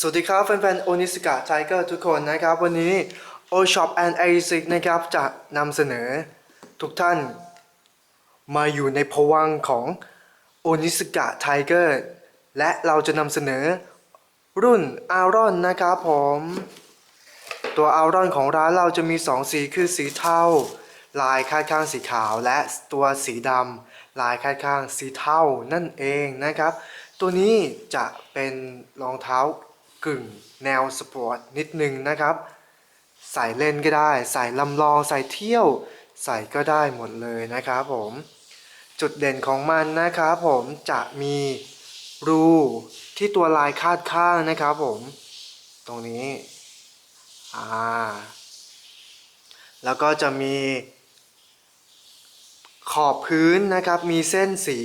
สวัสดีครับแฟนๆโอนิสกะไทเกอร์ทุกคนนะครับ วันนี้ O Shop and a 6นะครับจะนำเสนอทุกท่าน มาอยู่ในภวังของโอนิสกะไทเกอร์และเราจะนำเสนอรุ่นอารอนนะครับผม ตัวอารอนของร้านเราจะมี 2 สีคือสีเทาลายคาดข้างสีขาว และตัวสีดำลายคาดข้างสีเทานั่นเองนะครับ ตัวนี้จะเป็นรองเท้า กึ่งแนวสปอร์ตนิดนึงนะครับ ใส่เล่นก็ได้ ใส่ลำลองใส่เที่ยว ใส่ก็ได้หมดเลยนะครับผมจุดเด่นของมันนะครับผมจะมีรูที่ตัวลายคาดข้างนะครับผมตรงนี้อ่าแล้วก็จะมีขอบพื้นนะครับ มีเส้นสี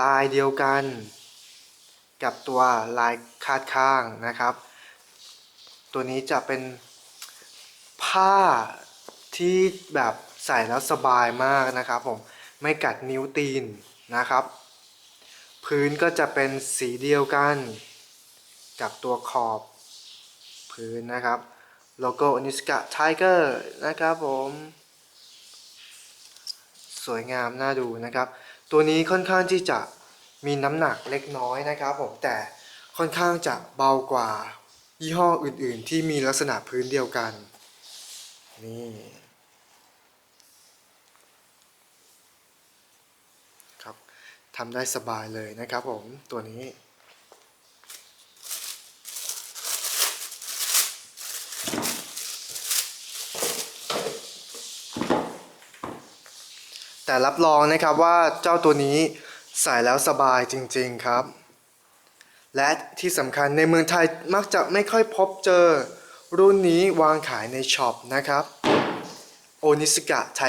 ลายเดียวกัน กับตัวลายคาดข้างนะครับ ตัวนี้จะเป็นผ้าที่แบบใส่แล้วสบายมากนะครับผมไม่กัดนิ้วตีนนะครับ พื้นก็จะเป็นสีเดียวกัน กับตัวขอบพื้นนะครับโลโก้อนิสกะไทเกอร์นะครับผมสวยงามน่าดูนะครับ ตัวนี้ค่อนข้างที่จะ มีน้ำหนักเล็กน้อยนะครับผมแต่ค่อนข้างจะเบากว่ายี่ห้ออื่นๆ ที่มีลักษณะพื้นเดียวกันนี่ครับทำได้สบายเลยนะครับผมตัวนี้แต่รับรองนะครับว่าเจ้าตัวนี้ ใส่แล้วสบายจริงๆครับ และที่สำคัญในเมืองไทยมักจะไม่ค่อยพบเจอ รุ่นนี้วางขายในช็อปนะครับโอนิสกะไท